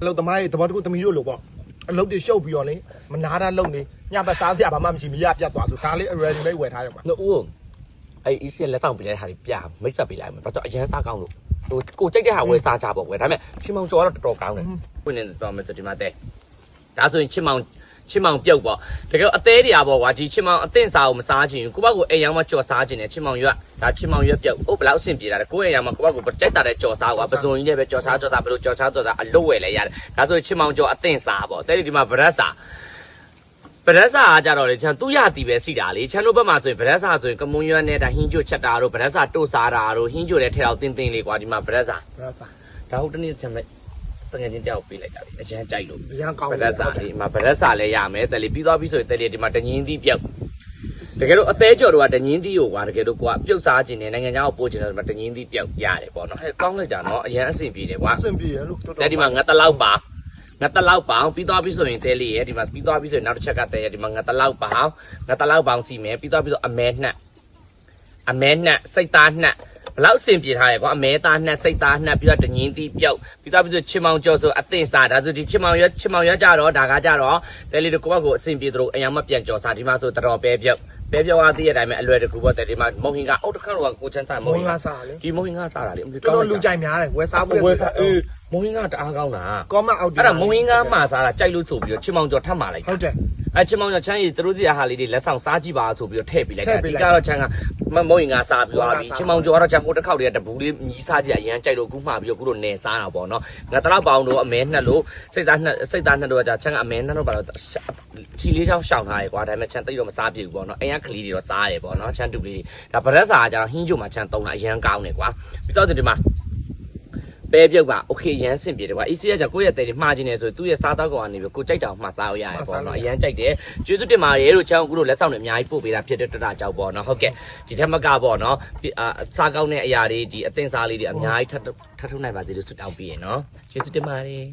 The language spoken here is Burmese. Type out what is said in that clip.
အလုပ်သမားရဲ့သဘောတခုသမီးတို့လို့ပေါ့အလုပ်တွေရှုပ်ပြီးတော့လေမနာတာလုပ်နေညဘက်စားစရာဘာမှမရှိမရပြတ်သွားဆိုဒါလေး ready made ဝယ်ထားရမှာနှစ်ဦးကိုအဲ့ easy လက်ဆောင်ပေးလိုက်တာဒီပြမိတ်ဆက်ပေးလိုက်မယ်ဘာကြောင့်အရန်စားကောင်းလို့ဟိုကိုကြိုက်တဲ့ဟာဝယ်စားကြပေါ့ကွယ်ဒါပေမဲ့ချင်မောင်ကျော်ကတော့တော်တော်ကောင်းတယ်ဖွင့်နေတော့မယ်ဆိုဒီမှာတဲ့ဒါဆိုရင်ချင်မောင် ချင်မောင်ပြုတ်ပေါ့တကယ်အသေးတရားပေါ့ကွာဒီချင်မောင်အသင့်စားကိုမစားချင်ဘူးကိုဘကိုအိမ်ရောက်မှကြော်စားချင်တယ်ချင်မောင်ရွက်ဒါချင်မောင်ရွက်ပြုတ်ဟုတ်ဘယ်လောက်အဆင်ပြေတာလဲကိုယ့်အိမ်ရောက်မှကိုဘကိုကြိုက်တာတဲ့ကြော်စားကွာပစုံကြီးနဲ့ပဲကြော်စားကြော်စားဘယ်လိုကြော်စားကြော်စားအလုပ်ဝယ်လဲရတယ်ဒါဆိုရင်ချင်မောင်ကျော်အသင့်စားပေါ့တဲ့ဒီမှာဗရက်စားဗရက်စာကကြတော့လေချန်သူရတီပဲစီတာလေချန်တို့ဘက်မှာဆိုရင်ဗရက်စာဆိုရင်ကမွန်ရွက်နဲ့ဒါဟင်းကျွတ်ချက်တာတို့ဗရက်စာတို့စားတာတို့ဟင်းကျွတ်လည်းထဲအောင်တင်းတင်းလေးကွာဒီမှာဗရက်စာဘယ်စားဒါဟုတ်တနေ့ချန်မဲ့ တငယ်ချင်းတယောက်ပေးလိုက်တာလေအရန်ကြိုက်လို့အရန်ကောင်းဗရက်စာဒီမှာဗရက်စာလည်းရမယ်တယ်လေပြီးသွားပြီဆိုရင်တယ်လေဒီမှာတငင်းသီးပြုတ်တကယ်လို့အသေးကြော်တို့ကတငင်းသီးကိုကွာတကယ်လို့ကိုကပြုတ်စားခြင်းနဲ့နိုင်ငံခြားကိုပို့ခြင်းနဲ့တငင်းသီးပြုတ်ရတယ်ပေါ့နော်ဟဲ့ကောင်းလိုက်တာနော်အရန်အဆင်ပြေတယ်ကွာအဆင်ပြေရလို့တော်တဲ့ဒီမှာငါတလောက်ပါငါတလောက်ပါအောင်ပြီးသွားပြီဆိုရင်တဲလေးရဲ့ဒီမှာပြီးသွားပြီဆိုရင်နောက်တစ်ချက်ကတဲရဲ့ဒီမှာငါတလောက်ပါအောင်ငါတလောက်ပေါင်းစီမယ်ပြီးသွားပြီဆိုအမဲနှက်အမဲနှက်စိတ်သားနှက် ဘလောက်အဆင်ပြေထားရဲကွာအမဲသားနှက်စိတ်သားနှက်ပြီးတော့တငင်းတီးပြုတ်ပြီးသွားပြီဆိုချင်မောင်ကျော်ဆိုအသင့်စားဒါဆိုဒီချင်မောင်ရွက်ချင်မောင်ရွက်ကြတော့ဒါကကြတော့တဲလေးတို့ကိုယ့်ဘက်ကိုအဆင်ပြေသလိုအရင်မှပြန်ကြော်စားဒီမှာဆိုတော်ပဲပြုတ်ပဲပြောအားသေးတဲ့အတိုင်းပဲအလွယ်တကူပေါ့တဲ့ဒီမှာမုံဟင်ကအုတ်တစ်ခါတော့ကိုချမ်းစားမုံမုံဟင်ကလာစားလေဒီမုံဟင်ကစားတာလေအမလီတော်တော်လူကြိုက်များတယ်ဝယ်စားဖို့ဝယ်စားအေးမုံဟင်ကတအားကောင်းတာကောမအောက်အဲ့ဒါမုံရင်းကားမှာစားတာကြိုက်လို့ဆိုပြီးတော့ချင်မောင်ကျော်ထပ်မှာလိုက်ဟုတ်တယ် အဲ့ချင်မောင်ကျော်ချမ်းရီသူတို့စီအဟာလေးတွေလက်ဆောင်စားကြည့်ပါဆိုပြီးတော့ထည့်ပေးလိုက်ထည့်တာပေးဒီလိုက်ကတော့ချမ်းကမမုံရင်းကားစားပြီးသွားပြီမုံရင်းကားစားချင်မောင်ကျော်ကတော့ချမ်းဟိုတစ်ခေါက်တည်းကတပူလေးမြည်စားကြည့်အရန်ကြိုက်လို့ခုမှပြီးတော့ခုတော့နယ်စားတာပေါ့နော်ငါတလောက်ပေါင်းတော့အမဲနှစ်လို့စိတ်သားနှစ်စိတ်သားနှစ်တော့ကြာချမ်းကအမဲနှစ်တော့ပါတော့ချီလေးချောင်းရှောင်ထားတယ်ကွာဒါပေမဲ့ချမ်းတိတ်တော့မစားပြဘူးပေါ့နော်အိမ်ကကလေးတွေတော့စားတယ်ပေါ့နော်ချမ်းတူလေးတွေဒါဗရက်စာကကျတော့ဟင်းချိုမှာချမ်းသုံးတာအရန်ကောင်းတယ်ကွာပြီးတော့ဒီမှာ ပဲပြုတ်ပါโอเคရမ်းစင်ပြေတယ်ကွာ easy ကကြကိုယ့်ရဲ့တဲ့တွေမှားခြင်းနေဆိုသူ့ရဲ့စားတော့ကောင်ကနေပြီးကိုကြိုက်တာကိုမှားစားလို့ရတယ်ပေါ့နော်အရန်ကြိုက်တယ်ကျေးဇူးတင်ပါတယ်လို့ချောင်းကူတို့လက်ဆောင်တွေအများကြီးပို့ပေးတာဖြစ်တဲ့တတကြောက်ပေါ့နော်ဟုတ်ကဲ့ဒီထက်မကပေါ့နော်အာစားကောင်းတဲ့အရာတွေဒီအသင်စားလေးတွေအများကြီးထပ်ထပ်ထုတ်နိုင်ပါစေလို့ဆုတောင်းပေးရနော်ကျေးဇူးတင်ပါတယ်